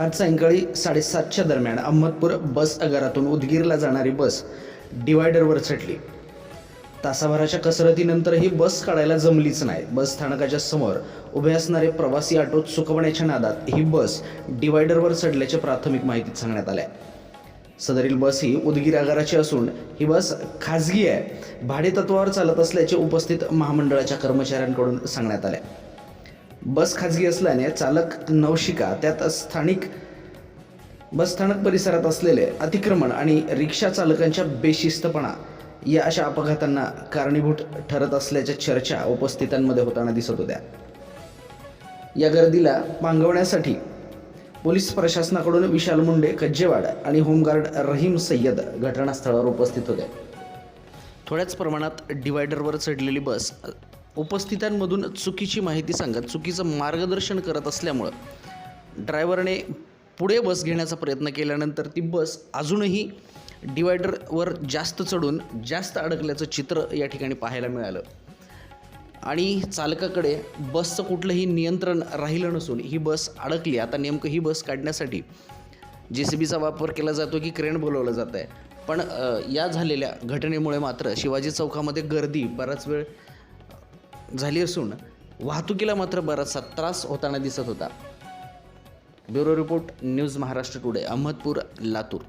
आज सायंकाळी साडेसातच्या दरम्यान अहमदपूर बस आगारातून उदगीरला जाणारी बस डिवायडरवर चढली. तासाभराच्या कसरतीनंतरही बस काढायला जमलीच नाही. बस स्थानकाच्या समोर उभे असणारे प्रवासी आटोत चुकवण्याच्या नादात ही बस डिवायडरवर चढल्याच्या प्राथमिक माहितीत सांगण्यात आल्या. सदरील बस ही उदगीर आगाराची असून ही बस खाजगी आहे. भाडेतत्वावर चालत असल्याचे उपस्थित महामंडळाच्या कर्मचाऱ्यांकडून सांगण्यात आले बस खाजगी असल्याने चालक नवशिका त्यात स्थानिक बसस्थानक परिसरात असलेले अतिक्रमण आणि रिक्षा चालकांच्या बेशिस्तपणा या अशा अपघातांना कारणीभूत ठरत असल्याच्या चर्चा उपस्थितांमध्ये होताना दिसत होत्या. या गर्दीला पांगवण्यासाठी पोलीस प्रशासनाकडून विशाल मुंडे कज्जेवाड आणि होमगार्ड रहीम सय्यद घटनास्थळावर उपस्थित होते. थोड्याच प्रमाणात डिवायडरवर चढलेली बस उपस्थितांमधून चुकीची माहिती सांगत चुकीचं मार्गदर्शन करत असल्यामुळं ड्रायव्हरने पुढे बस घेण्याचा प्रयत्न केल्यानंतर ती बस अजूनही डिवायडरवर जास्त चढून जास्त अडकल्याचं चित्र या ठिकाणी पाहायला मिळालं. आणि चालकाकडे बसचं कुठलंही नियंत्रण राहिलं नसून ही बस अडकली. आता नेमकं ही बस काढण्यासाठी जे सी बीचा वापर केला जातो की क्रेन बोलवलं जात आहे पण या झालेल्या घटनेमुळे मात्र शिवाजी चौकामध्ये गर्दी बराच वेळ झाली असून वाहतुकीला मात्र बराचसा त्रास होताना दिसत होता. Bureau report news Maharashtra today Ahmedpur Latur.